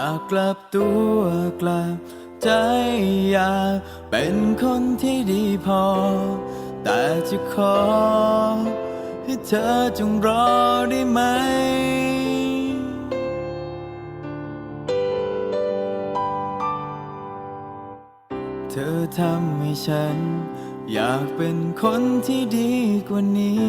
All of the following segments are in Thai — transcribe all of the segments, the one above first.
อยากกลับตัวกลับใจอยากเป็นคนที่ดีพอ แต่จะขอ ให้เธอจงรอได้ไหมเธอทำให้ฉัน อยากเป็นคนที่ดีกว่านี้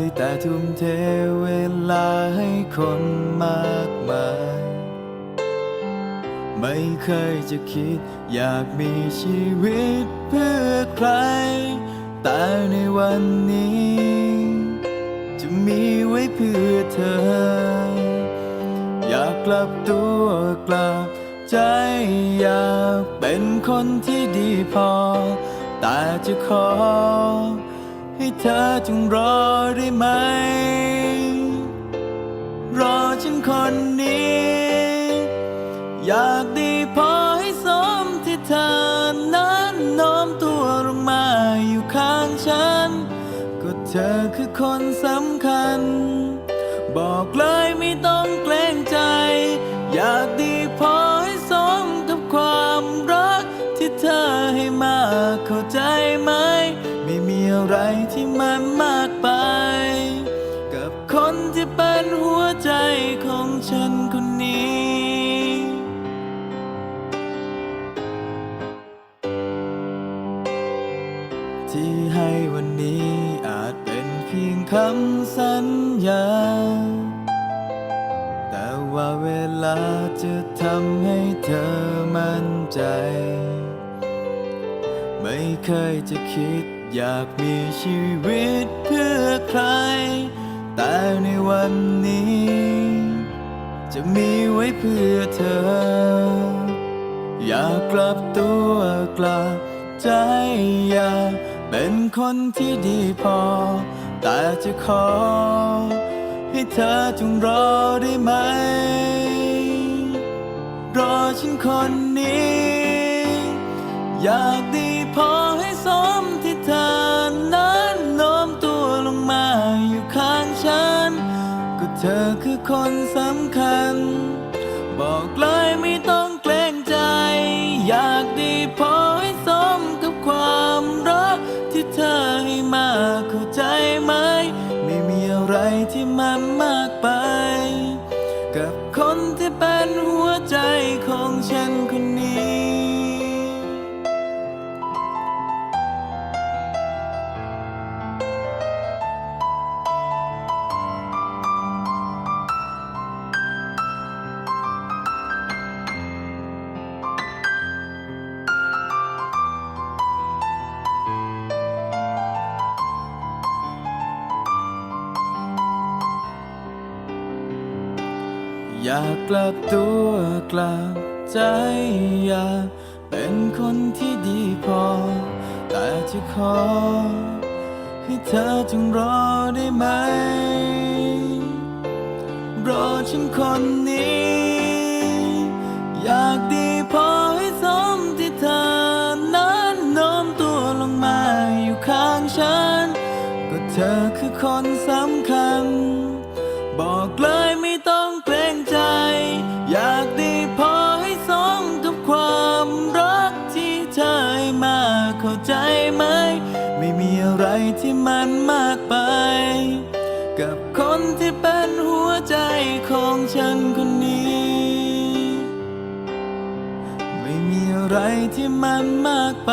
ยแต่ทุ่มเทเวลาให้คนมากมาย ไม่เคยจะคิดอยากมีชีวิตเพื่อใคร แต่ในวันนี้ จะมีไว้เพื่อเธอ อยากกลับตัวกลับใจอยากเป็นคนที่ดีพอ แต่จะขอ ให้เธอจงรอได้ไหม รอฉันคนนี้ อยากดีพอให้สมที่เธอนั้นโน้มตัวลงมาอยู่ข้างฉัน ก็เธอคือคนสำคัญ บอกเลยไม่ต้อง ฉันคนนี้ ที่ให้วันนี้อาจเป็นเพียงคำสัญญา แต่ว่าเวลาจะทำให้เธอมั่นใจ ไม่เคยจะคิดอยากมีชีวิตเพื่อใคร แต่ในวันนี้ ว้เพื่อเธอ อยากกลับตัวกลับใจอยากเป็นคนที่ดีพอ แต่จะขอ ให้เธอจงรอได้ไหม รอฉันคนนี้ อยากดี มันมากไป กับคนที่เป็นหัวใจของฉันคน อยากกลับตัวกลับใจอยากเป็นคนที่ดีพอ แต่จะขอ ให้เธอจงรอได้ไหม รอฉันคนนี้ อยากดีพอให้สมที่เธอนั้นโน้มตัวลงมาอยู่ข้างฉัน ก็เธอคือคนสำคัญ ความรักที่เธอให้มาเข้าใจไหม ไม่มีอะไรที่มันมากไป กับคนที่เป็นหัวใจของฉันคนนี้ ไม่มีอะไรที่มันมากไป